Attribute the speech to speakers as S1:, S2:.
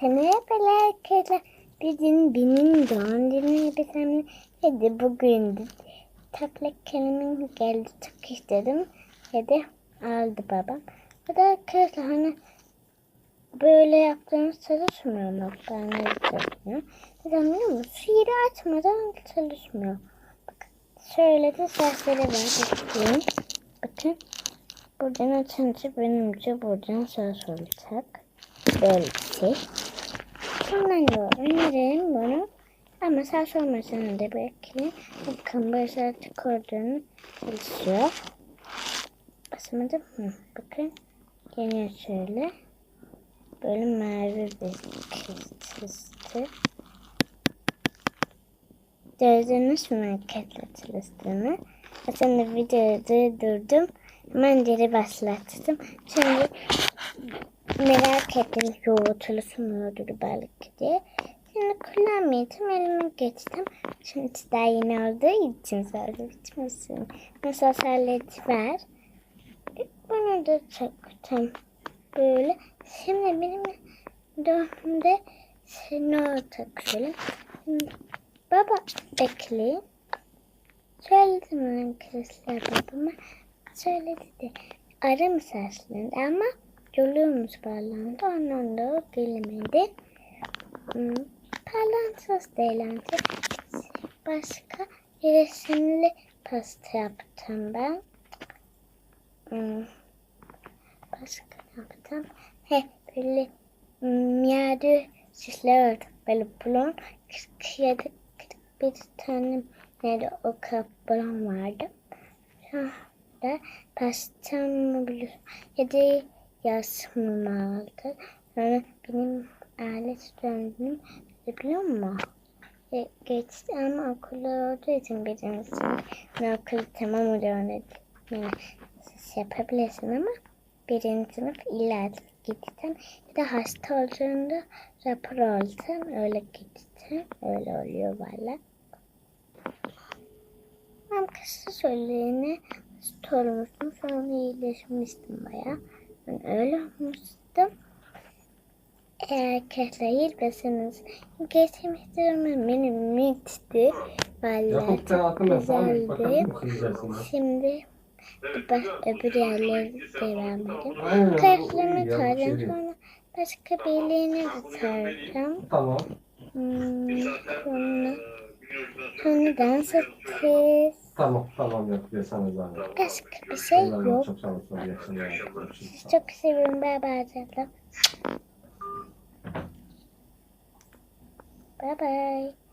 S1: Seneye belki bizim benim doğum günüm bir Hadi bugün de taklak kelimem geldi çok istedim. Hadi aldı babam. O da arkadaşlar hani böyle yaptığımız çalışmıyor mu? Ben ne çalışmıyor. Neden biliyor musun? Sihiri açmadan çalışmıyor. Bakın şöyle de sesleri var. Bakayım. Bakın. Buradan açınca benimce buradan ses olacak. Böyle bir şey. Sonra da öneririm bunu. Ama sağ olmasını da bekleyin. Bakın bu işareti koyduğunu çalışıyor. Basamadım. Hı, bakın. Gene şöyle. Böyle mavi bir çizdi. Gördünüz mü hareketli çalıştığını? Aslında videoyu durdum. Hemen geri başlattım. Şimdi merak ettim yoğurtulusu belki diye. Şimdi kullanmayacağım. Elime geçtim. Şimdi daha yeni olduğu için sadece bitmesin. Mesela sallet var. Bunu da çektim. Böyle. Şimdi benim doğumda seni takıyorum. Baba bekleyin. Söyledim arkadaşlar babama. Söyledi de ara mı seslendi ama yolumuz bağlandı. Ondan da gelemedi. Hmm, Parlansız değerlendi. Başka resimli pasta yaptım ben. Hmm, Başka yaptım? He böyle hmm, yerde şişler vardı. Böyle bulon. Yerde bir tane nerede o kap bulon vardı. Sonra pastam mı biliyorsun? Ya da yasmım aldı. Sonra benim alet döndüm. Biliyor musun? E, geçti ama okulda olduğu için birincisi. Ben okulu tamam öğrendim. Yani siz yapabilirsin ama birinci sınıf illa gideceksin. Bir de hasta olduğunda rapor alacaksın. Öyle gideceksin. Öyle oluyor valla. Ben kısa söyleyene hasta olmuştum. Sonra iyileşmiştim baya. Ben öyle olmuştum. Eğer keseyilmeseniz geçmişlerim benim mitti. Valla
S2: Yakup sen
S1: çok
S2: atın ben sana
S1: güzeldi. Şimdi baş, öbür yerlere devam
S2: ya,
S1: taracağım
S2: şey değil.
S1: sonra başka birliğini de taracağım.
S2: Tamam.
S1: Hmm, sonra, sonra dans edeceğiz.
S2: Tamam tamam Yakup ya sana zahmet.
S1: Başka bir şey yok.
S2: Çok sağ olasın. İyi akşamlar. Görüşürüz.
S1: Çok seviyorum. Bye bye canım. Bye bye.